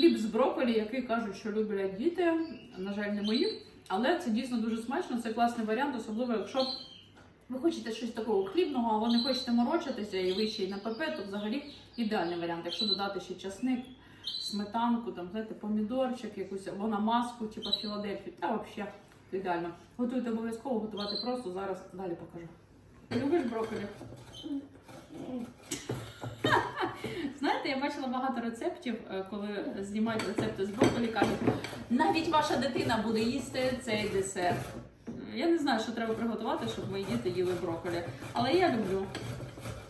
Хліб з брокколі, який кажуть, що люблять діти, на жаль, не мої. Але це дійсно дуже смачно, це класний варіант, особливо якщо ви хочете щось такого хлібного, але не хочете морочитися і ви ще й на ПП, то взагалі ідеальний варіант. Якщо додати ще часник, сметанку, там, знаєте, помідорчик, якусь або намазку, типу Філадельфії, та взагалі ідеально. Готуйте обов'язково, готувати просто зараз далі покажу. Любиш брокколі? Знаєте, я бачила багато рецептів, е, коли знімають рецепти з брокколі, кажуть, навіть ваша дитина буде їсти цей десерт. Я не знаю, що треба приготувати, щоб мої діти їли брокколі. Але я люблю.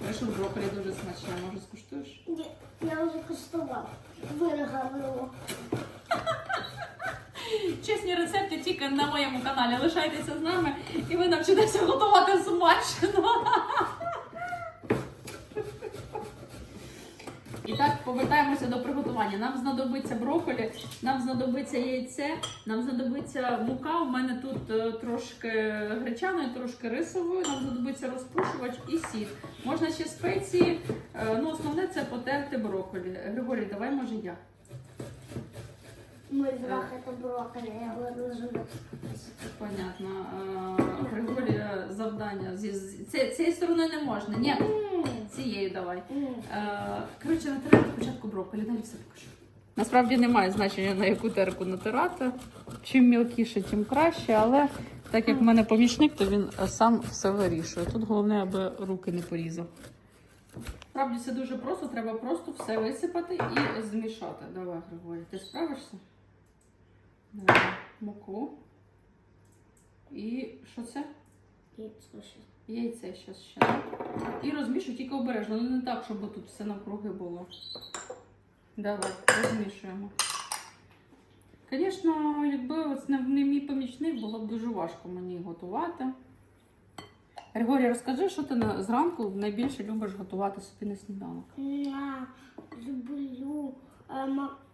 Решу брокколі дуже смачне, може скуштуєш? Ні, Я вже куштував. Вирагавило. Чесні рецепти тільки на моєму каналі. Лишайтеся з нами і ви навчитеся готувати смачно. І так, повертаємося до приготування. Нам знадобиться брокколі, нам знадобиться яйце, нам знадобиться мука. У мене тут е, трошки гречаної, трошки рисової, нам знадобиться розпушувач і сіль. Можна ще спеції. е, Ну, основне це потерти брокколі. Григорій, давай може я. Мой враг это брокколи, я выложу. Понятно. Е, Григорія завдання. З ці- цієї сторони не можна. Ні, цієї давай. Е, Коротше, натирати спочатку брокколі, далі все покажу. Насправді немає значення на яку терку натирати. Чим мілкіше, тим краще, але так як в мене помічник, то він е, сам все вирішує. Тут головне, аби руки не порізав. Справді це дуже просто, треба просто все висипати і змішати. Давай, Григорій, ти справишся? Муку. І що це? Яйце щас ще. І розмішуй тільки обережно, але не так, щоб тут все навкруги було. Давай, розмішуємо. Звісно, якби ось не, мій помічник, було б дуже важко мені готувати. Григорій, розкажи, що ти зранку найбільше любиш готувати собі на сніданок. Я люблю е,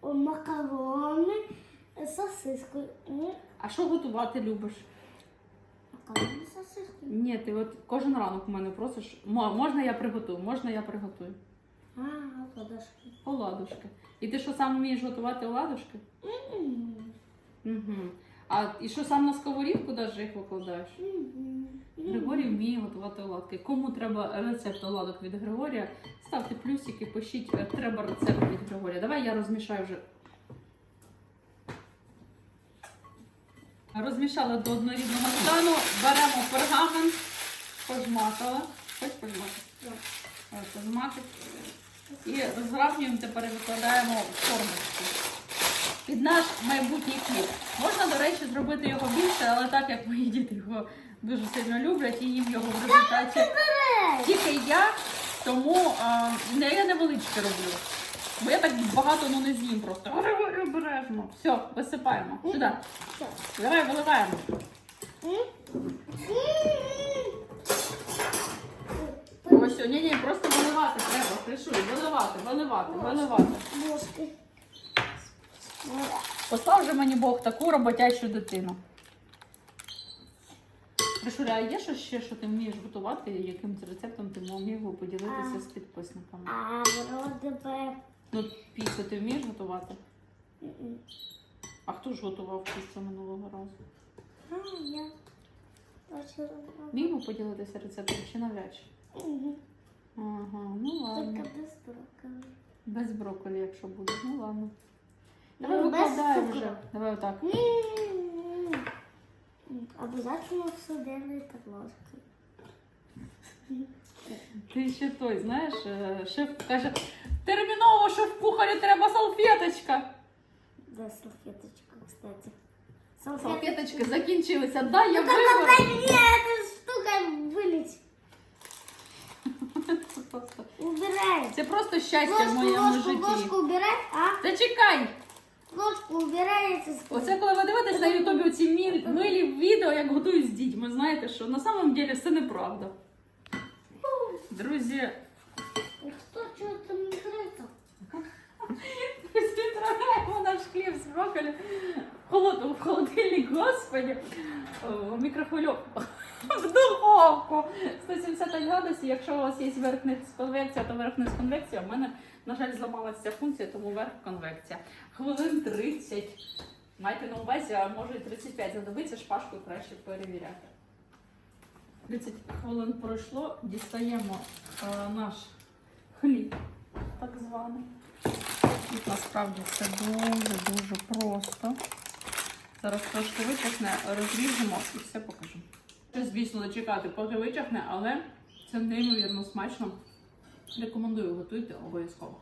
макарони Ні, А що готувати любиш? Макарони з сосискою. Ні, ти от кожен ранок у мене просиш, «Мо- можна я приготую, можна я приготую. А, подошки. Оладушки. І ти що сам вмієш готувати оладушки? Угу. А і що сам на сковорідку даже їх викладаєш? Григорій вміє готувати оладки. Кому треба рецепт оладок від Григорія? Ставте плюсики, пишіть, е, треба рецепт від Григорія. Давай я розмішаю вже. Розмішала до однорідного стану, беремо пергамент, пожмакала. Хоч пожмакати? І розравнюємо, тепер викладаємо в формочку. Під наш майбутній хліб. Можна, до речі, зробити його більше, але так як мої діти його дуже сильно люблять і їм його в результаті тільки я, тому а, не, я невеличке роблю. Бо я так багато ну, не з'їм просто. Обережно. Все, висипаємо. Сюди. Давай виливаємо. Ось, ні, ні, просто виливати треба. Пришуй, виливати, виливати, виливати. Послав же мені Бог таку роботячу дитину. Пришуля, а є щось ще, що ти вмієш готувати, яким рецептом ти міг би поділитися з підписниками? А вроде би... Ну, піцу ти вмієш готувати? А хто ж готував піцу минулого разу? А, я... Би поділитися рецептом чи навряд чи? Ага, ну ладно. Только без брокколи. Без брокколі, якщо буде. Ну ладно. Давай Ну, без викладай цукру. вже. Давай отак. Обязательно все делает ложкой. Ти ще той, знаєш, е, шеф каже, терміново шеф-кухарю треба салфеточка. Да, салфеточка, кстати. Салфеточки закінчилися. Дай я Ну, как виберу. дай мне эта штука вылить. Це просто, Убирай. це просто щастя в Ложку, моєму ложку, житті. ложку убирай. А? Зачекай! Ложку убирай. я тебе скажу. Оце коли ви дивитесь на Ютубі ці міль- милі відео, як готують з дітьми, знаєте, що на самом деле все неправда. Друзі, Кто что там не крыто? наш хліб з брокколі в холод- в холодильник, господи, в мікрохвильовку, в духовку. духовку 175 градусів. Якщо у вас є верхня конвекція, то верхня конвекція. У мене, на жаль, зламалася ця функція, тому верх конвекція. Хвилин 30. Майте на увазі, а може і 35 знадобиться шпажкою краще перевіряти. 30 хвилин пройшло, дістаємо е, наш хліб, так званий. Тут насправді це дуже-дуже просто. Зараз трошки витягне, розріжемо і все покажу. Звісно, чекати, поки витягне, але це неймовірно смачно. Рекомендую, готуйте обов'язково.